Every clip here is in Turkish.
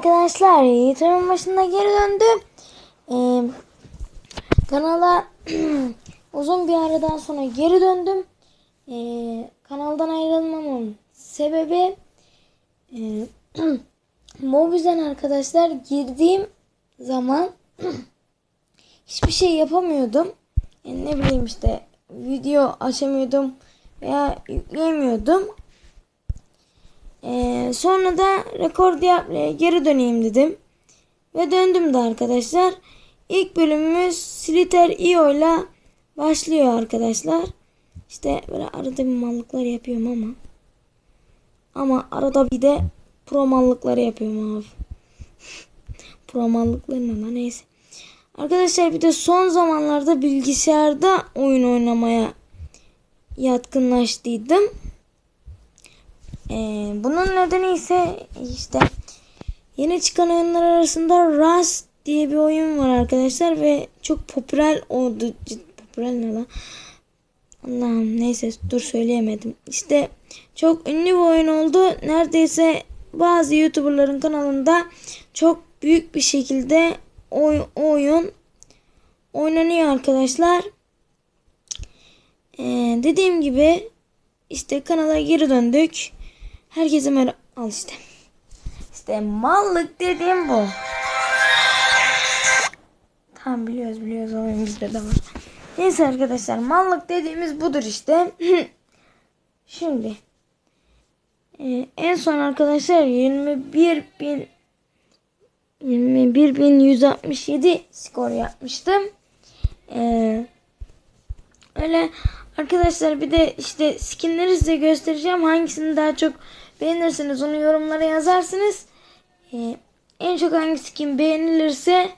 arkadaşlar. Yiğitimin başında geri döndüm. Ee, kanala uzun bir aradan sonra geri döndüm. Ee, kanaldan ayrılmamın sebebi e, Mobizen arkadaşlar girdiğim zaman hiçbir şey yapamıyordum. Yani ne bileyim işte video açamıyordum veya yükleyemiyordum. Ee, sonra da rekor diye geri döneyim dedim. Ve döndüm de arkadaşlar. İlk bölümümüz Sliter IO ile başlıyor arkadaşlar. İşte böyle arada bir mallıklar yapıyorum ama. Ama arada bir de pro mallıkları yapıyorum abi. pro mallıkları ne neyse. Arkadaşlar bir de son zamanlarda bilgisayarda oyun oynamaya yatkınlaştıydım. Ee, bunun nedeni ise işte yeni çıkan oyunlar arasında Rust diye bir oyun var arkadaşlar ve çok popüler oldu. Popüler ne lan? Allah'ım neyse dur söyleyemedim. İşte çok ünlü bir oyun oldu. Neredeyse bazı YouTuber'ların kanalında çok büyük bir şekilde oy, oyun oynanıyor arkadaşlar. Ee, dediğim gibi işte kanala geri döndük. Herkese merhaba. Al işte. İşte mallık dediğim bu. Tamam biliyoruz biliyoruz oyun bizde de var. Neyse arkadaşlar mallık dediğimiz budur işte. Şimdi ee, en son arkadaşlar 21 bin 21.167 skor yapmıştım. Ee, öyle arkadaşlar bir de işte skinleri size göstereceğim. Hangisini daha çok beğenirsiniz onu yorumlara yazarsınız. Ee, en çok hangi skin beğenilirse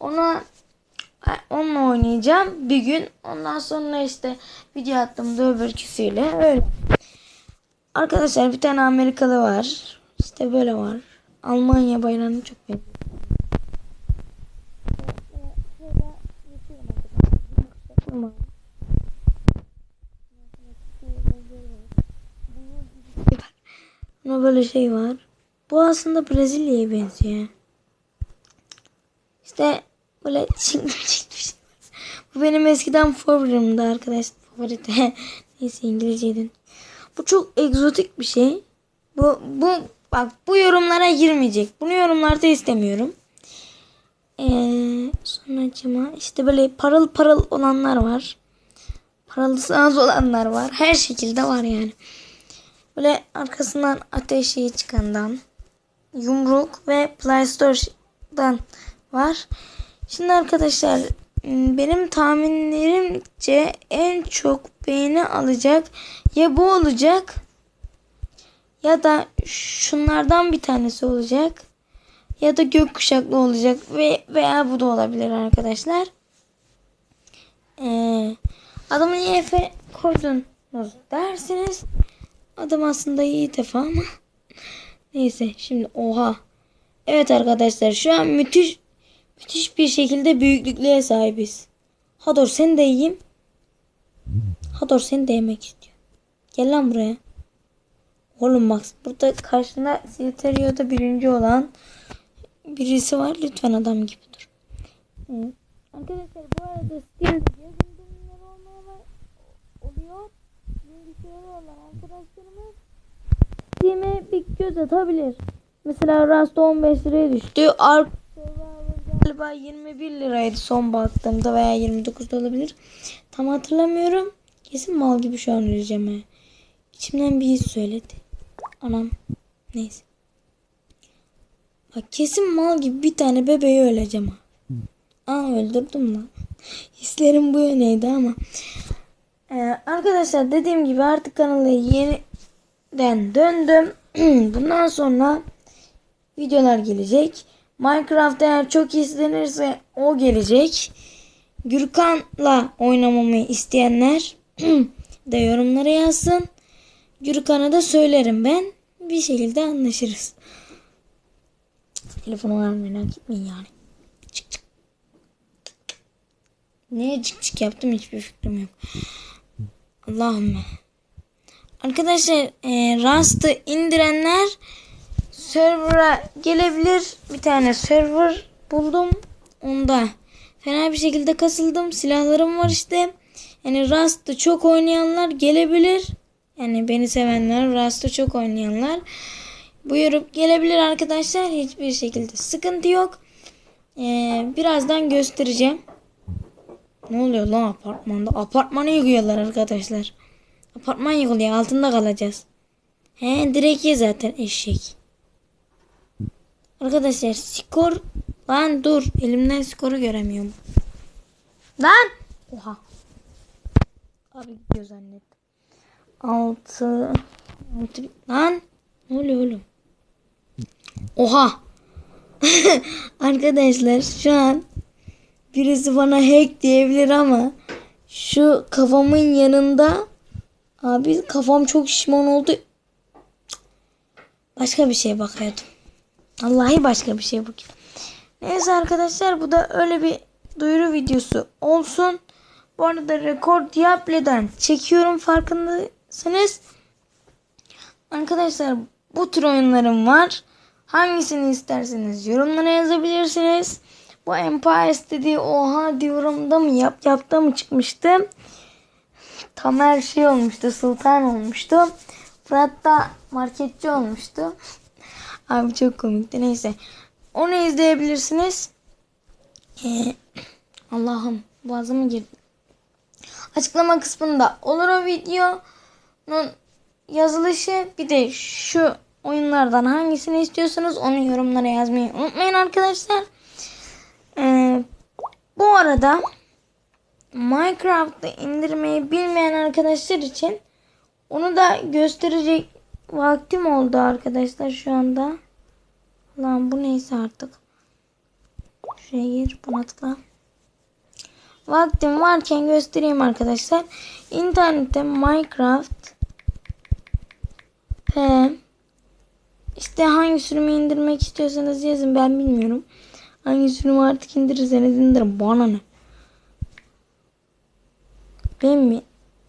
ona onunla oynayacağım bir gün. Ondan sonra işte video attığımda öbürküsüyle öyle. Arkadaşlar bir tane Amerikalı var. İşte böyle var. Almanya bayrağını çok beğendim. Buna böyle şey var. Bu aslında Brezilya'ya benziyor. İşte böyle. Bu benim eskiden favorimdi arkadaşlar. Favorite. Neyse İngilizceydi. Bu çok egzotik bir şey. Bu bu bak bu yorumlara girmeyecek. Bunu yorumlarda istemiyorum. Ee, sonracıma işte böyle parıl parıl olanlar var. Paralısı az olanlar var. Her şekilde var yani. Böyle arkasından ateşi çıkandan yumruk ve Play Store'dan var. Şimdi arkadaşlar benim tahminlerimce en çok beğeni alacak ya bu olacak ya da şunlardan bir tanesi olacak ya da gökkuşaklı olacak ve veya bu da olabilir arkadaşlar. Ee, adamı niye Efe koydunuz dersiniz. Adam aslında iyi defa ama neyse şimdi oha. Evet arkadaşlar şu an müthiş müthiş bir şekilde büyüklüklüğe sahibiz. Hador sen de yiyeyim. Hador seni de yemek istiyor. Gel lan buraya. Oğlum bak burada karşında Silterio'da birinci olan birisi var. Lütfen adam gibi dur. Arkadaşlar bu arada Steam'de yazın bölümleri olmaya oluyor. Bilgisayarı olan arkadaşlarımız Steam'e bir göz atabilir. Mesela Rust 15 liraya düştü. Ark galiba 21 liraydı son baktığımda veya 29 da olabilir. Tam hatırlamıyorum. Kesin mal gibi şu an öleceğim he. İçimden bir söyledi. Anam. Neyse. Bak kesin mal gibi bir tane bebeği öleceğim ha. Aa öldürdüm lan. Hislerim bu yöneydi ama. Ee, arkadaşlar dediğim gibi artık kanala yeniden döndüm. Bundan sonra videolar gelecek. Minecraft eğer çok izlenirse o gelecek. Gürkan'la oynamamı isteyenler de yorumlara yazsın. Gürkan'a da söylerim ben. Bir şekilde anlaşırız. Telefonu var merak etmeyin yani. Çık çık. Neye çık çık yaptım hiçbir fikrim yok. Allah'ım. Arkadaşlar e, Rust'ı indirenler server'a gelebilir. Bir tane server buldum. Onda fena bir şekilde kasıldım. Silahlarım var işte. Yani Rust'ı çok oynayanlar gelebilir. Yani beni sevenler, Rust'ı çok oynayanlar buyurup gelebilir arkadaşlar. Hiçbir şekilde sıkıntı yok. Ee, birazdan göstereceğim. Ne oluyor lan apartmanda? Apartmanı yıkıyorlar arkadaşlar. Apartman yıkılıyor. Altında kalacağız. He direkt ye zaten eşek. Arkadaşlar skor lan dur elimden skoru göremiyorum. Lan oha. Abi gidiyor zannettim. 6 6 lan ne oluyor oğlum? Oha. Arkadaşlar şu an birisi bana hack diyebilir ama şu kafamın yanında abi kafam çok şişman oldu. Başka bir şeye bakıyordum. Vallahi başka bir şey bakıyordum. Neyse arkadaşlar bu da öyle bir duyuru videosu olsun. Bu arada rekor Diablo'dan çekiyorum farkındasınız. Arkadaşlar bu tür oyunlarım var. Hangisini isterseniz yorumlara yazabilirsiniz. Bu Empire dediği oha diyorum da mı yap yaptı mı çıkmıştı. Tam her şey olmuştu. Sultan olmuştu. Fırat da marketçi olmuştu. Abi çok komikti. Neyse. Onu izleyebilirsiniz. Ee, Allah'ım boğazıma girdi. Açıklama kısmında olur o videonun yazılışı. Bir de şu oyunlardan hangisini istiyorsanız onu yorumlara yazmayı unutmayın arkadaşlar. Ee, bu arada Minecraft'ı indirmeyi bilmeyen arkadaşlar için onu da gösterecek vaktim oldu arkadaşlar şu anda. Lan bu neyse artık. Şuraya gir buna tıkla. Vaktim varken göstereyim arkadaşlar. İnternette Minecraft ve işte hangi sürümü indirmek istiyorsanız yazın ben bilmiyorum. Hangi sürümü artık indirirseniz indirin. Bana ne? Ben mi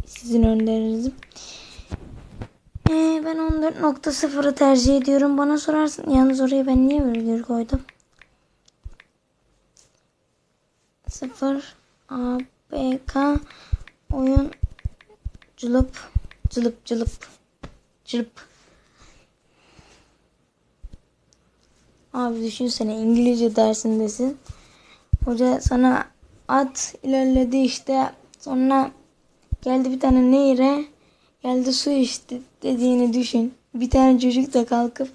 sizin önerinizim? Ee, ben 14.0'ı tercih ediyorum. Bana sorarsın. Yalnız oraya ben niye virgül koydum? 0 ABK oyun cılıp cılıp cılıp cılıp Abi düşünsene İngilizce dersindesin. Hoca sana at ilerledi işte. Sonra geldi bir tane nehire. Geldi su içti dediğini düşün. Bir tane çocuk da kalkıp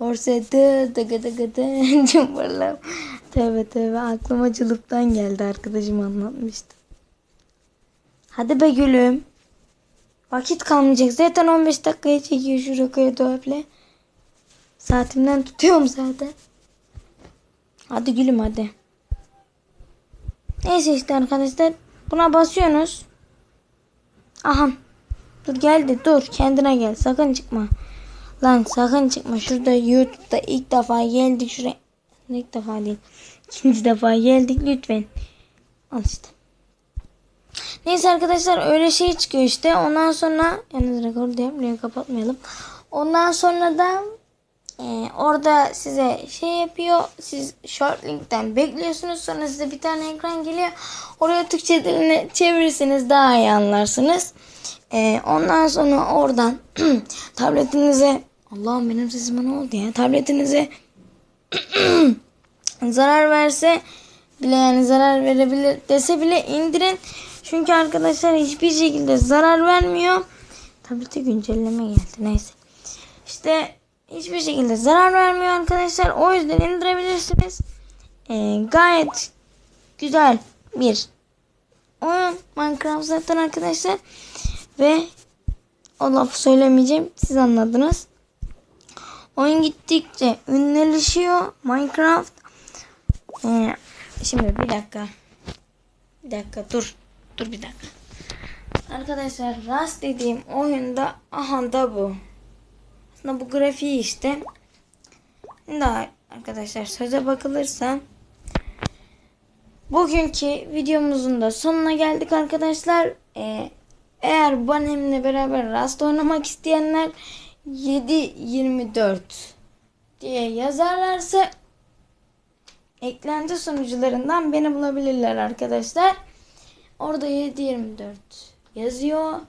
oraya dı dı dı dı dı cımbırlam. Tövbe tövbe aklıma cılıptan geldi arkadaşım anlatmıştı. Hadi be gülüm. Vakit kalmayacak. Zaten 15 dakikaya çekiyor şu rokoya dövle. Saatimden tutuyorum zaten. Hadi gülüm hadi. Neyse işte arkadaşlar. Buna basıyorsunuz. Aha. Dur geldi dur kendine gel. Sakın çıkma. Lan sakın çıkma. Şurada YouTube'da ilk defa geldik şuraya. İlk defa değil. İkinci defa geldik lütfen. Al işte. Neyse arkadaşlar öyle şey çıkıyor işte. Ondan sonra yalnız rekoru yapmıyor kapatmayalım. Ondan sonra da ee, orada size şey yapıyor. Siz short linkten bekliyorsunuz. Sonra size bir tane ekran geliyor. Oraya Türkçe dilini çevirirseniz daha iyi anlarsınız. Ee, ondan sonra oradan tabletinize Allah'ım benim sesime ne oldu ya? Tabletinize zarar verse bile yani zarar verebilir dese bile indirin. Çünkü arkadaşlar hiçbir şekilde zarar vermiyor. Tablete güncelleme geldi. Neyse. İşte hiçbir şekilde zarar vermiyor arkadaşlar. O yüzden indirebilirsiniz. Ee, gayet güzel bir oyun Minecraft zaten arkadaşlar. Ve o lafı söylemeyeceğim. Siz anladınız. Oyun gittikçe ünlüleşiyor Minecraft. Ee, şimdi bir dakika. Bir dakika dur. Dur bir dakika. Arkadaşlar Rust dediğim oyunda aha da bu. Aslında bu grafiği işte. Daha arkadaşlar söze bakılırsa bugünkü videomuzun da sonuna geldik arkadaşlar. Ee, eğer Banem'le beraber Rust oynamak isteyenler 7-24 diye yazarlarsa eklenti sunucularından beni bulabilirler arkadaşlar. Orada 724 yazıyor.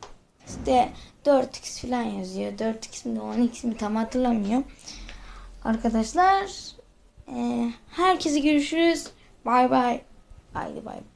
İşte 4x falan yazıyor. 4x mi 10x mi tam hatırlamıyorum. Arkadaşlar eee herkese görüşürüz. Bay bay. Haydi bay bay.